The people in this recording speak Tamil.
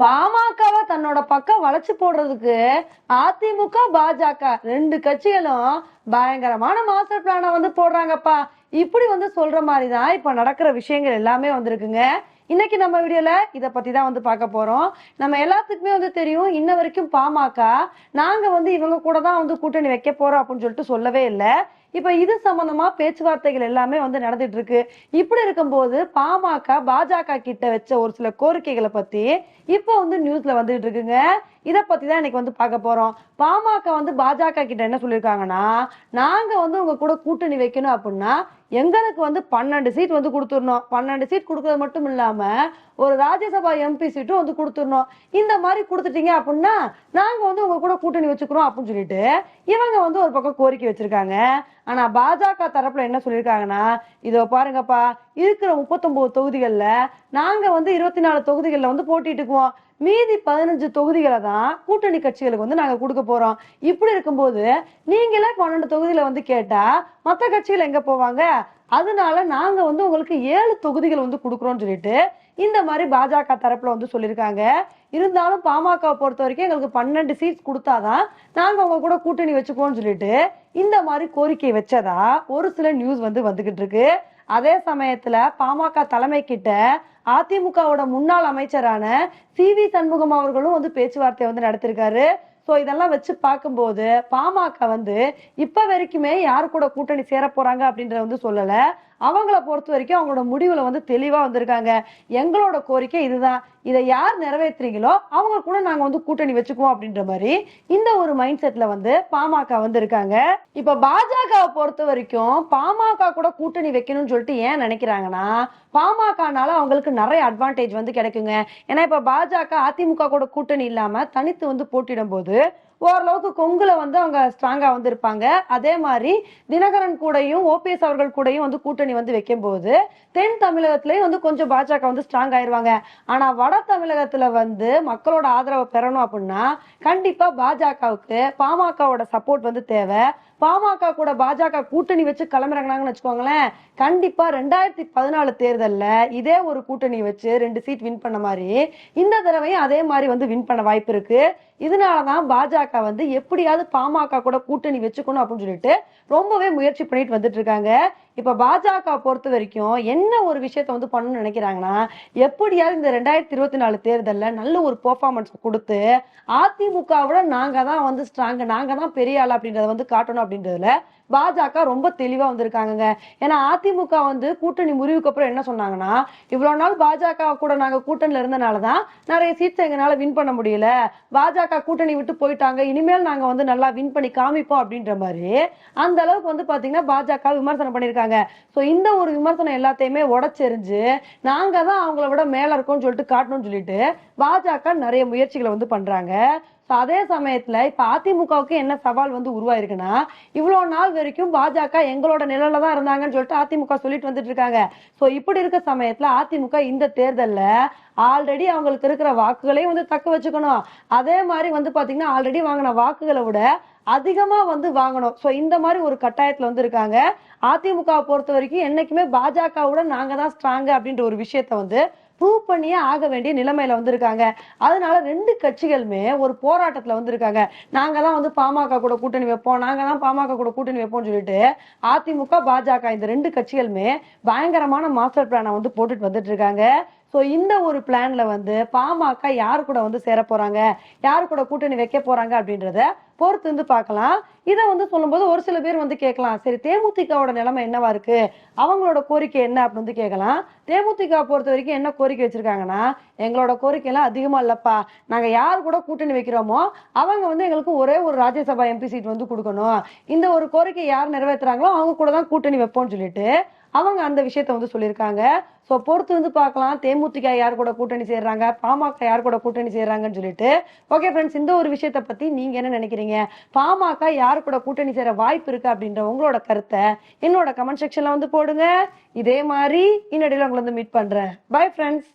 பாமகவை தன்னோட பக்கம் வளைச்சு போடுறதுக்கு அதிமுக பாஜக ரெண்டு கட்சிகளும் பயங்கரமான மாஸ்டர் பிளான வந்து போடுறாங்கப்பா. இப்படி வந்து சொல்ற மாதிரி தான் இப்ப நடக்கிற விஷயங்கள் எல்லாமே வந்திருக்குங்க. இன்னைக்கு நம்ம வீடியோல இதை பத்தி தான் வந்து பார்க்க போறோம். நம்ம எல்லாத்துக்குமே வந்து தெரியும் இன்ன வரைக்கும் பாமக நாங்க வந்து இவங்க கூட தான் வந்து கூட்டணி வைக்க போறோம் அப்படின்னு சொல்லிட்டு சொல்லவே இல்லை. இப்ப இது சம்பந்தமா பேச்சுவார்த்தைகள் எல்லாமே வந்து நடந்துட்டு இருக்கு இப்படி இருக்கும்போது பாமக பாஜக கிட்ட வச்ச ஒரு சில கோரிக்கைகளை பத்தி இப்போ வந்து நியூஸ்ல வந்துட்டு இருக்குங்க. இதை பற்றி தான் இன்னைக்கு வந்து பார்க்க போகிறோம் பாமக வந்து பாஜக கிட்ட என்ன சொல்லியிருக்காங்கன்னா நாங்கள் வந்து உங்கள் கூட கூட்டணி வைக்கணும் அப்படின்னா எங்களுக்கு வந்து பன்னெண்டு சீட் வந்து கொடுத்துடணும். பன்னெண்டு சீட் கொடுக்கறது மட்டும் இல்லாமல் ஒரு ராஜ்யசபா எம்பி சீட்டும் வந்து கொடுத்துடணும். இந்த மாதிரி கொடுத்துட்டீங்க அப்படின்னா நாங்கள் வந்து உங்கள் கூட கூட்டணி வச்சுக்கிறோம் அப்படின்னு சொல்லிட்டு இவங்க வந்து ஒரு பக்கம் கோரிக்கை வச்சிருக்காங்க. ஆனால் பாஜக தரப்பில் என்ன சொல்லியிருக்காங்கன்னா இதோ பாருங்கப்பா இருக்கிற முப்பத்தொம்போது தொகுதிகளில் நாங்கள் வந்து இருபத்தி நாலு தொகுதிகளில் வந்து போட்டிட்டுக்குவோம் மீதி பதினஞ்சு தொகுதிகளை தான் கூட்டணி கட்சிகளுக்கு வந்து நாங்க கொடுக்க போறோம். இப்படி இருக்கும்போது நீங்களே பன்னெண்டு தொகுதியில வந்து கேட்டா மத்த கட்சிகள் எங்க போவாங்க? அதனால நாங்க வந்து உங்களுக்கு ஏழு தொகுதிகள் வந்து கொடுக்குறோம்னு சொல்லிட்டு இந்த மாதிரி பாஜக தரப்புல வந்து சொல்லியிருக்காங்க. இருந்தாலும் பாமக பொறுத்த வரைக்கும் எங்களுக்கு பன்னெண்டு சீட்ஸ் கொடுத்தாதான் நாங்க உங்க கூட கூட்டணி வச்சுக்கோன்னு சொல்லிட்டு இந்த மாதிரி கோரிக்கை வச்சதா ஒரு சில நியூஸ் வந்து வந்துகிட்டு இருக்கு. அதே சமயத்துல பாமக தலைமை கிட்ட அதிமுகவோட முன்னாள் அமைச்சரான சி வி சண்முகம் அவர்களும் வந்து பேச்சுவார்த்தை வந்து நடத்திருக்காரு. ஸோ இதெல்லாம் வச்சு பார்க்கும்போது பாமக வந்து இப்ப வரைக்குமே யார் கூட கூட்டணி சேர போறாங்க அப்படின்றத வந்து சொல்லலை. அவங்கள பொறுத்த வரைக்கும் அவங்களோட முடிவுல வந்து தெளிவா வந்திருக்காங்க. எங்களோட கோரிக்கை இதுதான். இதை யார் நிறைவேற்றுறீங்களோ அவங்க கூட நாங்க வந்து கூட்டணி வச்சுக்குவோம் அப்படின்ற மாதிரி இந்த ஒரு மைண்ட் செட்ல வந்து பாமக வந்து இருக்காங்க இப்ப பாஜகவை பொறுத்த வரைக்கும் பாமக கூட கூட்டணி வைக்கணும்னு சொல்லிட்டு ஏன் நினைக்கிறாங்கன்னா பாமகனால அவங்களுக்கு நிறைய அட்வான்டேஜ் வந்து கிடைக்குங்க. ஏன்னா இப்ப பாஜக அதிமுக கூட கூட்டணி இல்லாம தனித்து வந்து போட்டிடும் போது ஓரளவுக்கு கொங்குல வந்து அவங்க ஸ்ட்ராங்கா வந்து இருப்பாங்க அதே மாதிரி தினகரன் கூடயும் ஓபிஎஸ் அவர்கள் கூடயும் வந்து கூட்டணி வந்து வைக்கும் போது தென் தமிழகத்திலயும் வந்து கொஞ்சம் பாஜக வந்து ஸ்ட்ராங் ஆயிருவாங்க. ஆனா வட தமிழகத்துல வந்து மக்களோட ஆதரவை பெறணும் அப்படின்னா கண்டிப்பா பாஜகவுக்கு பாமகவோட சப்போர்ட் வந்து தேவை. பாமக கூட பாஜக கூட்டணி வச்சு கிளம்புறாங்கன்னு வச்சுக்கோங்களேன். கண்டிப்பா ரெண்டாயிரத்தி பதினாலு தேர்தல்ல இதே ஒரு கூட்டணி வச்சு ரெண்டு சீட் வின் பண்ண மாதிரி இந்த தடவையும் அதே மாதிரி வந்து வின் பண்ண வாய்ப்பு இருக்கு. இதனாலதான் பாஜக வந்து எப்படியாவது பாமக கூட கூட்டணி வச்சுக்கணும் அப்படின்னு சொல்லிட்டு ரொம்பவே முயற்சி பண்ணிட்டு வந்துட்டு இருக்காங்க. இப்ப பாஜக பொறுத்த வரைக்கும் என்ன ஒரு விஷயத்த வந்து பண்ணணும்னு நினைக்கிறாங்கன்னா எப்படியாவது இந்த ரெண்டாயிரத்தி இருபத்தி நாலு தேர்தல்ல நல்ல ஒரு பெர்ஃபார்மன்ஸ் கொடுத்து அதிமுகவோட நாங்கள் தான் வந்து ஸ்ட்ராங்கு நாங்க தான் பெரிய ஆள் அப்படின்றத வந்து காட்டணும் அப்படின்றதுல பாஜக ரொம்ப தெளிவா வந்திருக்காங்கங்க. ஏன்னா அதிமுக வந்து கூட்டணி முறிவுக்கு அப்புறம் என்ன சொன்னாங்கன்னா இவ்வளவு நாள் பாஜக கூட நாங்க கூட்டணியில இருந்தனாலதான் நிறைய சீட்ஸ் எங்களால வின் பண்ண முடியல. பாஜக கூட்டணி விட்டு போயிட்டாங்க. இனிமேல் நாங்க வந்து நல்லா வின் பண்ணி காமிப்போம் அப்படின்ற மாதிரி அந்த அளவுக்கு வந்து பாத்தீங்கன்னா பாஜக விமர்சனம் பண்ணிருக்காங்க சோ இந்த ஒரு விமர்சனம் எல்லாத்தையுமே உடச்செறிஞ்சு நாங்க தான் அவங்கள விட மேல இருக்கோம்னு சொல்லிட்டு காட்டணும்னு சொல்லிட்டு பாஜக நிறைய முயற்சிகளை வந்து பண்றாங்க. ஸோ அதே சமயத்துல இப்ப அதிமுகவுக்கு என்ன சவால் வந்து உருவாயிருக்குன்னா இவ்வளவு நாள் வரைக்கும் பாஜக எங்களோட நிழல்ல தான் இருந்தாங்கன்னு சொல்லிட்டு அதிமுக சொல்லிட்டு வந்துட்டு இருக்காங்க. ஸோ இப்படி இருக்க சமயத்துல அதிமுக இந்த தேர்தல்ல ஆல்ரெடி அவங்களுக்கு இருக்கிற வாக்குகளையும் வந்து தக்க வச்சுக்கணும். அதே மாதிரி வந்து பாத்தீங்கன்னா ஆல்ரெடி வாங்கின வாக்குகளை விட அதிகமா வந்து வாங்கணும். ஸோ இந்த மாதிரி ஒரு கட்டாயத்துல வந்து இருக்காங்க. அதிமுக பொறுத்த வரைக்கும் என்னைக்குமே பாஜகவோட நாங்க தான் ஸ்ட்ராங்கு அப்படின்ற ஒரு விஷயத்த வந்து ப்ரூவ் பண்ணியே ஆக வேண்டிய நிலைமையில வந்திருக்காங்க அதனால ரெண்டு கட்சிகளுமே ஒரு போராட்டத்துல வந்திருக்காங்க நாங்க தான் வந்து பாமக கூட கூட்டணி வைப்போம். நாங்க தான் பாமக கூட கூட்டணி வைப்போம்னு சொல்லிட்டு அதிமுக பாஜக இந்த ரெண்டு கட்சிகளுமே பயங்கரமான மாஸ்டர் பிளானை வந்து போட்டுட்டு வந்துட்டு இருக்காங்க. ஸோ இந்த ஒரு பிளான்ல வந்து பாமக யார் கூட வந்து சேர போறாங்க? யார் கூட கூட்டணி வைக்க போறாங்க அப்படின்றத பொறுத்து வந்து பார்க்கலாம். இதை வந்து சொல்லும்போது ஒரு சில பேர் வந்து கேட்கலாம் சரி தேமுதிகவோட நிலைமை என்னவா இருக்கு? அவங்களோட கோரிக்கை என்ன அப்படின்னு வந்து கேட்கலாம். தேமுதிக பொறுத்த வரைக்கும் என்ன கோரிக்கை வச்சிருக்காங்கன்னா எங்களோட கோரிக்கை எல்லாம் அதிகமா இல்லப்பா. நாங்க யார் கூட கூட்டணி வைக்கிறோமோ அவங்க வந்து எங்களுக்கு ஒரே ஒரு ராஜ்யசபா எம்பி சீட் வந்து கொடுக்கணும். இந்த ஒரு கோரிக்கை யார் நிறைவேற்றுறாங்களோ அவங்க கூட தான் கூட்டணி வைப்போம்னு சொல்லிட்டு அவங்க அந்த விஷயத்த வந்து சொல்லியிருக்காங்க. ஸோ பொறுத்து வந்து பார்க்கலாம். தேமுதிக யார் கூட கூட்டணி சேர்றாங்க? பாமக யார் கூட கூட்டணி சேர்றாங்கன்னு சொல்லிட்டு. ஓகே ஃப்ரெண்ட்ஸ் இந்த ஒரு விஷயத்த பத்தி நீங்க என்ன நினைக்கிறீங்க? நினைக்கிறீங்க பாமக யார் கூட கூட்டணி சேர வாய்ப்பு இருக்கு அப்படின்ற உங்களோட கருத்தை என்னோட கமெண்ட் செக்ஷன்ல வந்து போடுங்க. இதே மாதிரி இன்னடியில் உங்களை வந்து மீட் பண்றேன். Bye friends